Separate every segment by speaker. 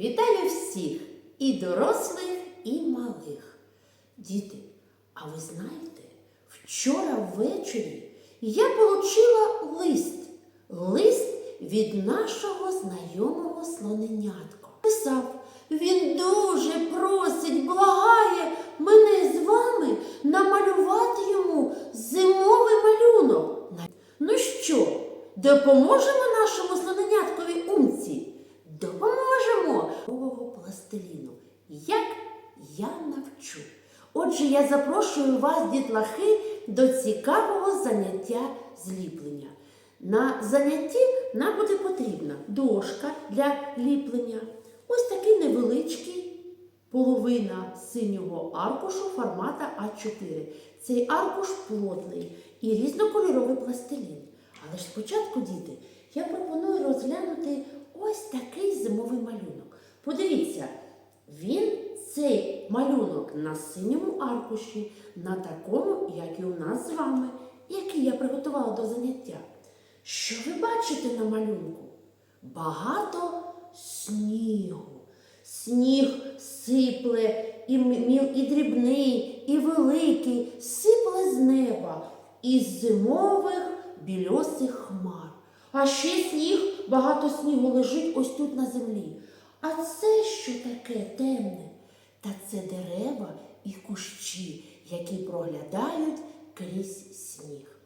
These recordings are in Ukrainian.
Speaker 1: Вітаю всіх і дорослих, і малих. Діти, а ви знаєте, вчора ввечері я отримала лист. Лист від нашого знайомого слоненятка. Писав, він дуже просить, благає мене з вами намалювати йому зимовий малюнок. Ну що, допоможемо нашому слоненяткові умці? Допоможемо нового пластиліну. Як я навчу. Отже, я запрошую вас, дітлахи, до цікавого заняття зліплення. На занятті нам буде потрібна дошка для ліплення. Ось такий невеличкий половина синього аркушу формата А4. Цей аркуш плотний і різнокольоровий пластилін. Але ж спочатку, діти, я пропоную розглянути ось такий зимовий малюнок. Подивіться, він цей малюнок на синьому аркуші, на такому, як і у нас з вами, який я приготувала до заняття. Що ви бачите на малюнку? Багато снігу. Сніг сипле і, міл, і дрібний, і великий, сипле з неба із зимових більосих хмар. А ще сніг, багато снігу лежить ось тут на землі. А це що таке темне? Та це дерева і кущі, які проглядають крізь сніг.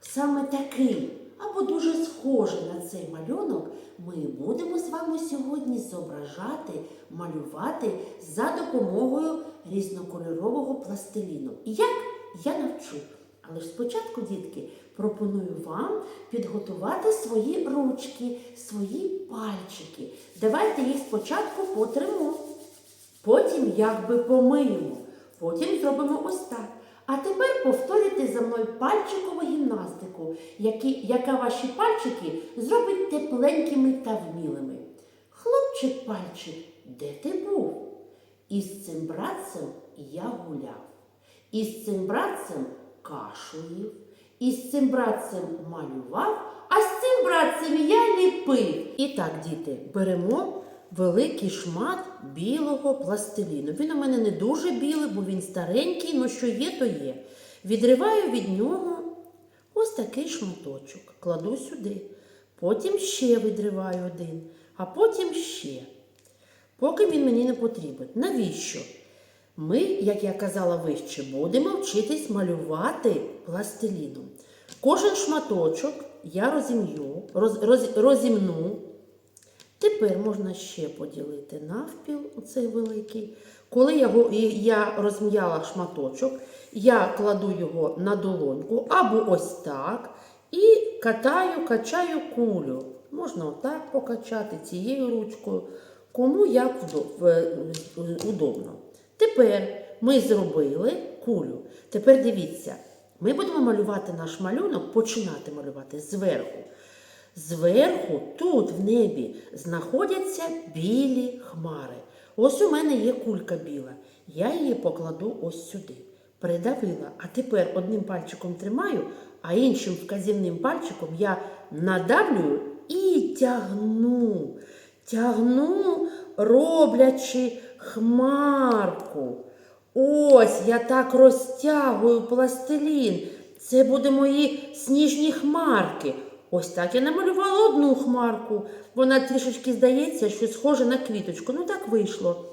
Speaker 1: Саме такий або дуже схожий на цей малюнок ми будемо з вами сьогодні зображати, малювати за допомогою різнокольорового пластиліну. І як я навчу. Але ж спочатку, дітки, пропоную вам підготувати свої ручки, свої пальчики. Давайте їх спочатку потримо. Потім якби помиємо. Потім зробимо ось так. А тепер повторюйте за мною пальчикову гімнастику, які, яка ваші пальчики зробить тепленькими та вмілими. Хлопчик пальчик, де ти був? Із цим братцем я гуляв. Із цим братцем кашу їв. Із цим братцем малював, а з цим братцем я ліпив. І так, діти, беремо великий шмат білого пластиліну. Він у мене не дуже білий, бо він старенький, але що є, то є. Відриваю від нього ось такий шматочок, кладу сюди. Потім ще відриваю один, а потім ще. Поки він мені не потрібен. Навіщо? Ми, як я казала вище, будемо вчитись малювати пластиліном. Кожен шматочок я розім'ю, роз, роз, розімну. Тепер можна ще поділити навпіл, оцей великий. Коли я, я розм'яла шматочок, я кладу його на долоньку або ось так. І катаю, качаю кулю. Можна отак покачати цією ручкою, кому як е, удобно. Тепер ми зробили кулю. Тепер дивіться, ми будемо малювати наш малюнок, починати малювати зверху. Зверху, тут в небі, знаходяться білі хмари. Ось у мене є кулька біла. Я її покладу ось сюди. Придавила. А тепер одним пальчиком тримаю, а іншим вказівним пальчиком я надавлюю і тягну. Тягну, роблячи хмарку. Ось я так розтягую пластилін. Це буде мої сніжні хмарки. Ось так я намалювала одну хмарку. Вона трішечки здається, що схожа на квіточку. Ну так вийшло.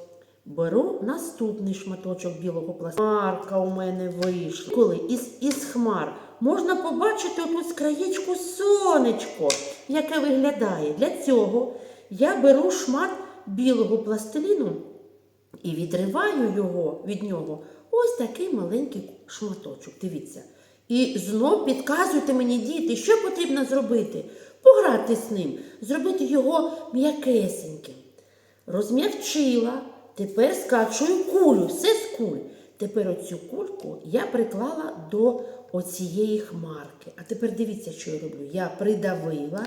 Speaker 1: Беру наступний шматочок білого пластиліну. Хмарка у мене вийшла. Коли із, із хмар можна побачити отут з краєчку сонечко, яке виглядає. Для цього я беру шмат білого пластиліну і відриваю його від нього ось такий маленький шматочок. Дивіться. І знов підказуйте мені, діти, що потрібно зробити? Пограти з ним, зробити його м'якесеньким. Розм'якчила, тепер скачую кулю, все з куль. Тепер оцю кульку я приклала до оцієї хмарки. А тепер дивіться, що я роблю. Я придавила,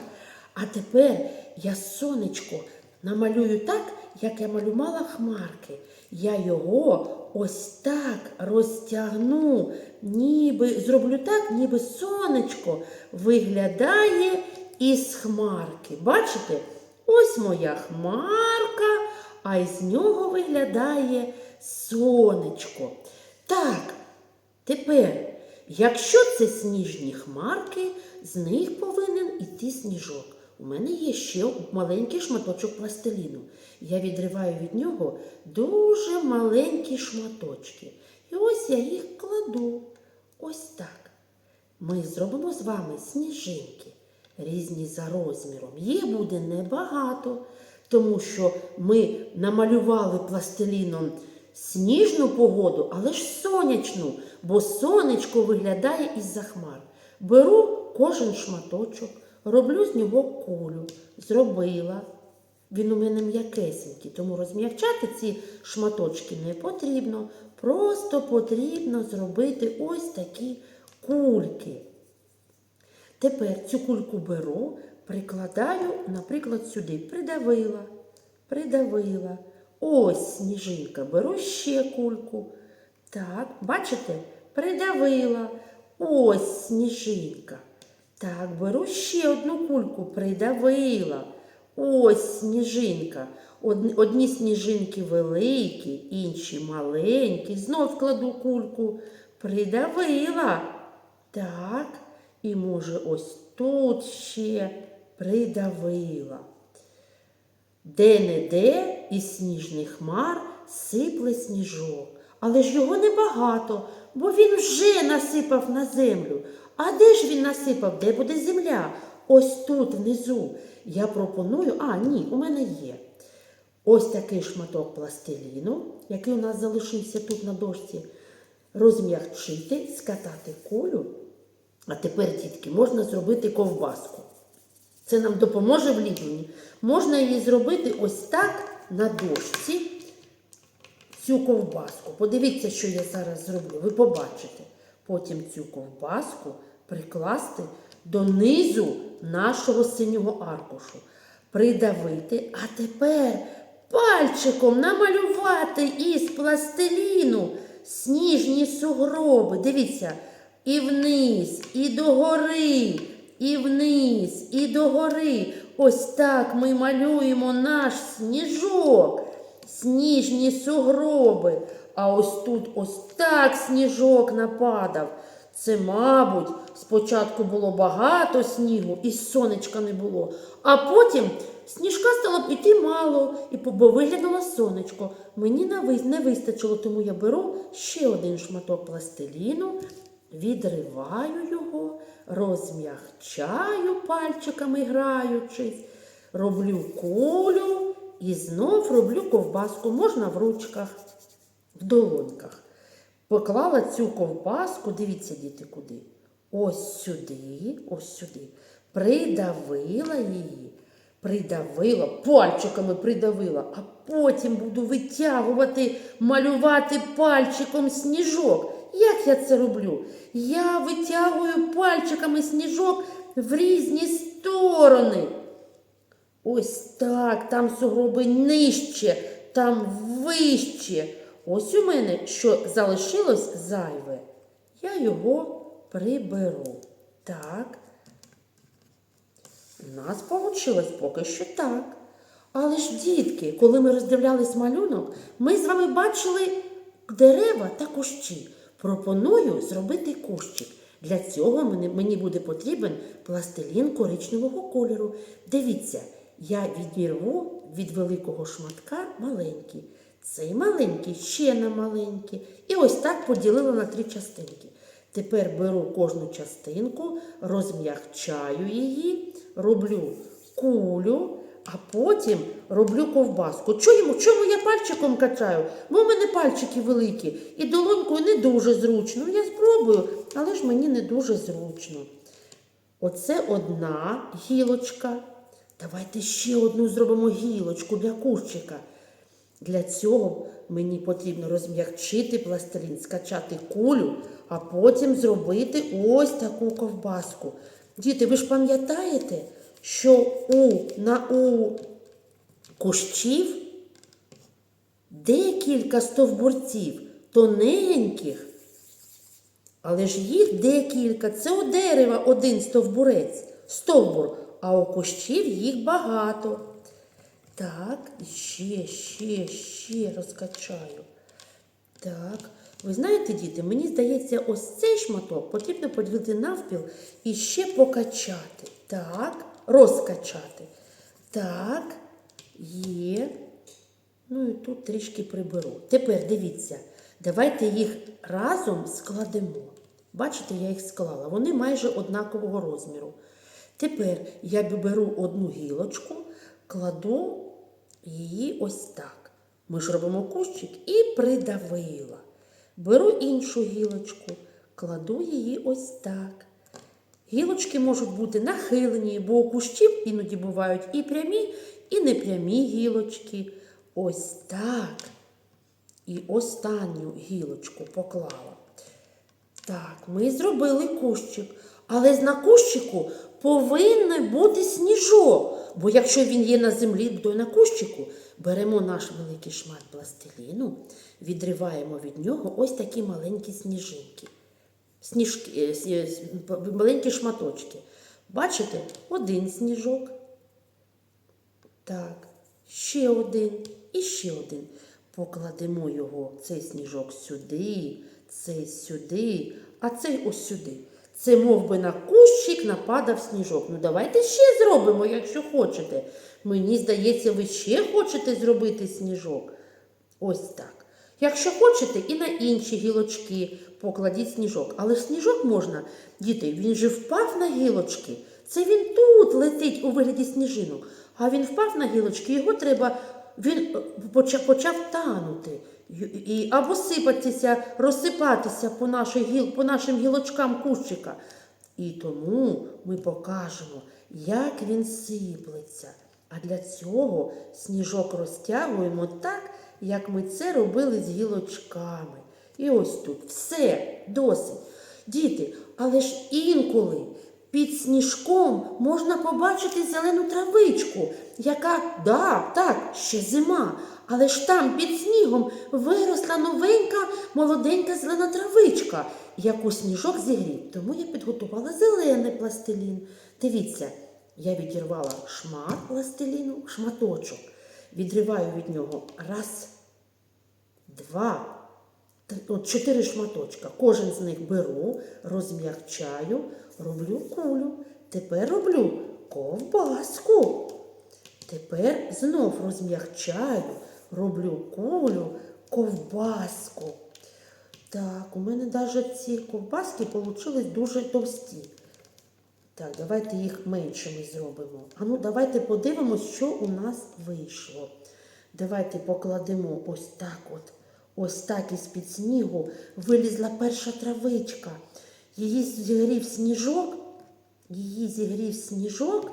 Speaker 1: а тепер я сонечко намалюю так, як я малювала хмарки. Я його ось так розтягну, ніби зроблю так, ніби сонечко виглядає із хмарки. Бачите? Ось моя хмарка, а із нього виглядає сонечко. Так, тепер, якщо це сніжні хмарки, з них повинен іти сніжок. У мене є ще маленький шматочок пластиліну. Я відриваю від нього дуже маленькі шматочки. І ось я їх кладу. Ось так. Ми зробимо з вами сніжинки, різні за розміром. Їх буде небагато, тому що ми намалювали пластиліном сніжну погоду, але ж сонячну, бо сонечко виглядає із-за хмар. Беру кожен шматочок, роблю з нього кулю, зробила. Він у мене м'якесенький, тому розм'якчати ці шматочки не потрібно. Просто потрібно зробити ось такі кульки. Тепер цю кульку беру, прикладаю, наприклад, сюди. Придавила, придавила. Ось сніжинка. Беру ще кульку. Так, бачите? Придавила. Ось сніжинка. Так, беру ще одну кульку, придавила. Ось сніжинка. Одні, сніжинки великі, інші маленькі. Знов кладу кульку, придавила. Так, і може ось тут ще придавила. Де-не-де із сніжних хмар сипле сніжок. Але ж його небагато, бо він вже насипав на землю. А де ж він насипав? Де буде земля? Ось тут внизу. Я пропоную, а ні, у мене є. Ось такий шматок пластиліну, який у нас залишився тут на дошці, розм'якчити, скатати кулю. А тепер, дітки, можна зробити ковбаску. Це нам допоможе в ліпленні. Можна її зробити ось так на дошці, цю ковбаску. Подивіться, що я зараз зроблю. Ви побачите. Потім цю ковбаску прикласти донизу нашого синього аркушу. Придавити, а тепер пальчиком намалювати із пластиліну сніжні сугроби. Дивіться, і вниз, і догори, і вниз, і догори. Ось так ми малюємо наш сніжок, сніжні сугроби. А ось тут ось так сніжок нападав. Це, мабуть, спочатку було багато снігу і сонечка не було, а потім сніжка стало б іти мало, і бо виглянуло сонечко. Мені не вистачило, тому я беру ще один шматок пластиліну, відриваю його, розм'ягчаю пальчиками граючись, роблю кулю і знов роблю ковбаску. Можна в ручках, в долоньках. Поклала цю ковбаску, дивіться, діти, куди. Ось сюди, ось сюди. Придавила її, придавила, пальчиками придавила, а потім буду витягувати, малювати пальчиком сніжок. Як я це роблю? Я витягую пальчиками сніжок в різні сторони. Ось так, там сугроби нижче, там вище. Ось у мене що залишилось зайве. Я його приберу. Так. У нас вийшло поки що так. Але ж, дітки, коли ми роздивлялись малюнок, ми з вами бачили дерева та кущі. Пропоную зробити кущик. Для цього мені, буде потрібен пластилін коричневого кольору. Дивіться, я відірву від великого шматка маленький. Цей маленький ще на маленький. І ось так поділила на три частинки. Тепер беру кожну частинку, розм'якчаю її, роблю кулю, а потім роблю ковбаску. Чому? Чому я пальчиком качаю? Бо в мене пальчики великі і долонькою не дуже зручно. Я спробую, але ж мені не дуже зручно. Оце одна гілочка. Давайте ще одну зробимо гілочку для кущика. Для цього мені потрібно розм'якчити пластилін, скачати кулю, а потім зробити ось таку ковбаску. Діти, ви ж пам'ятаєте, що у, на, у кущів декілька стовбурців тоненьких, але ж їх декілька. Це у дерева один стовбурець, стовбур, а у кущів їх багато. Так, ще, ще, ще розкачаю. Так. Ви знаєте, діти, мені здається, ось цей шматок потрібно поділити навпіл і ще покачати. Так, розкачати. Так, є. Ну і тут трішки приберу. Тепер дивіться, давайте їх разом складемо. Бачите, я їх склала. Вони майже однакового розміру. Тепер я беру одну гілочку, кладу її ось так. Ми ж робимо кущик і придавила. Беру іншу гілочку, кладу її ось так. Гілочки можуть бути нахилені, бо у кущів іноді бувають і прямі, і непрямі гілочки. Ось так. І останню гілочку поклала. Так, ми зробили кущик. Але на кущику повинен бути сніжок. Бо якщо він є на землі, то й на кущику беремо наш великий шмат пластиліну, відриваємо від нього ось такі маленькі сніжинки. Сніжки, е, е, маленькі шматочки. Бачите, один сніжок. Так, ще один і ще один. Покладемо його, цей сніжок сюди, цей сюди, а цей ось сюди. Це мов би на кущик нападав сніжок. Ну давайте ще зробимо, якщо хочете. Мені здається, ви ще хочете зробити сніжок. Ось так. Якщо хочете, і на інші гілочки покладіть сніжок. Але ж сніжок можна, діти, він же впав на гілочки. Це він тут летить у вигляді сніжинок. А він впав на гілочки, його треба, він е, почав, почав танути. І, або сипатися, розсипатися по, наших гіл, по нашим гілочкам кущика. І тому ми покажемо, як він сиплеться. А для цього сніжок розтягуємо так, як ми це робили з гілочками. І ось тут все досить. Діти, але ж інколи під сніжком можна побачити зелену травичку, яка, да, так, ще зима, але ж там під снігом виросла новенька молоденька зелена травичка, яку сніжок зігрів. Тому я підготувала зелений пластилін. Дивіться, я відірвала шмат пластиліну, шматочок. Відриваю від нього раз, два, три, от чотири шматочка. Кожен з них беру, розм'якчаю, роблю кулю. Тепер роблю ковбаску. Тепер знов розм'якчаю, роблю кулю, ковбаску. Так, у мене навіть ці ковбаски вийшли дуже товсті. Так, давайте їх меншими зробимо. А ну, давайте подивимось, що у нас вийшло. Давайте покладемо ось так от. Ось так із-під снігу вилізла перша травичка. Її зігрів сніжок, її зігрів сніжок,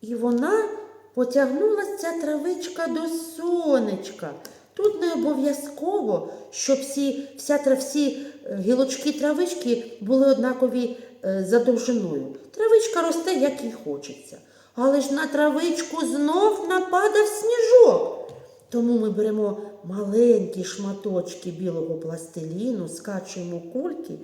Speaker 1: і вона потягнулася ця травичка до сонечка. Тут не обов'язково, щоб всі, вся, всі е, гілочки травички були однакові е, за довжиною. Травичка росте, як їй хочеться. Але ж на травичку знов нападав сніжок. Тому ми беремо маленькі шматочки білого пластиліну, скачуємо кульки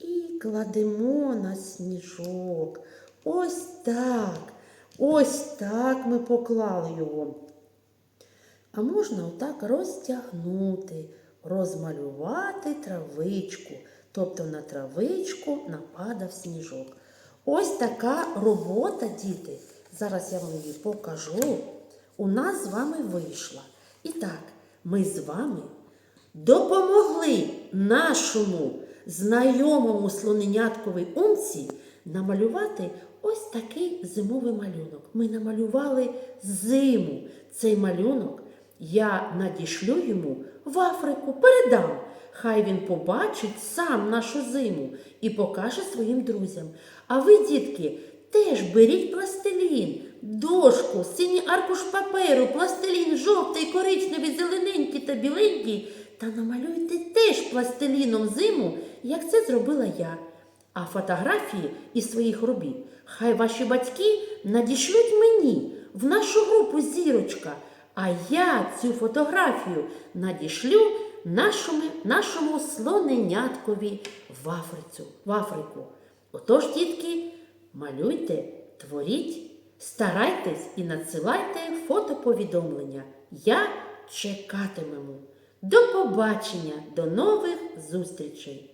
Speaker 1: і кладемо на сніжок. Ось так. Ось так ми поклали його. А можна отак розтягнути, розмалювати травичку. Тобто на травичку нападав сніжок. Ось така робота, діти. Зараз я вам її покажу. У нас з вами вийшла. І так, ми з вами допомогли нашому знайомому слоненятковій умці намалювати ось такий зимовий малюнок. Ми намалювали зиму. Цей малюнок я надішлю йому в Африку, передам. Хай він побачить сам нашу зиму і покаже своїм друзям. А ви, дітки, теж беріть пластилін, дошку, синій аркуш паперу, пластилін жовтий, коричневий, зелененький та біленький та намалюйте теж пластиліном зиму, як це зробила я. А фотографії із своїх робіт хай ваші батьки надішлють мені в нашу групу зірочка. А я цю фотографію надішлю нашому, нашому слоненяткові в, Африцю, в Африку. Отож, дітки, малюйте, творіть, Старайтесь і надсилайте фотоповідомлення. Я чекатимемо. До побачення, до нових зустрічей!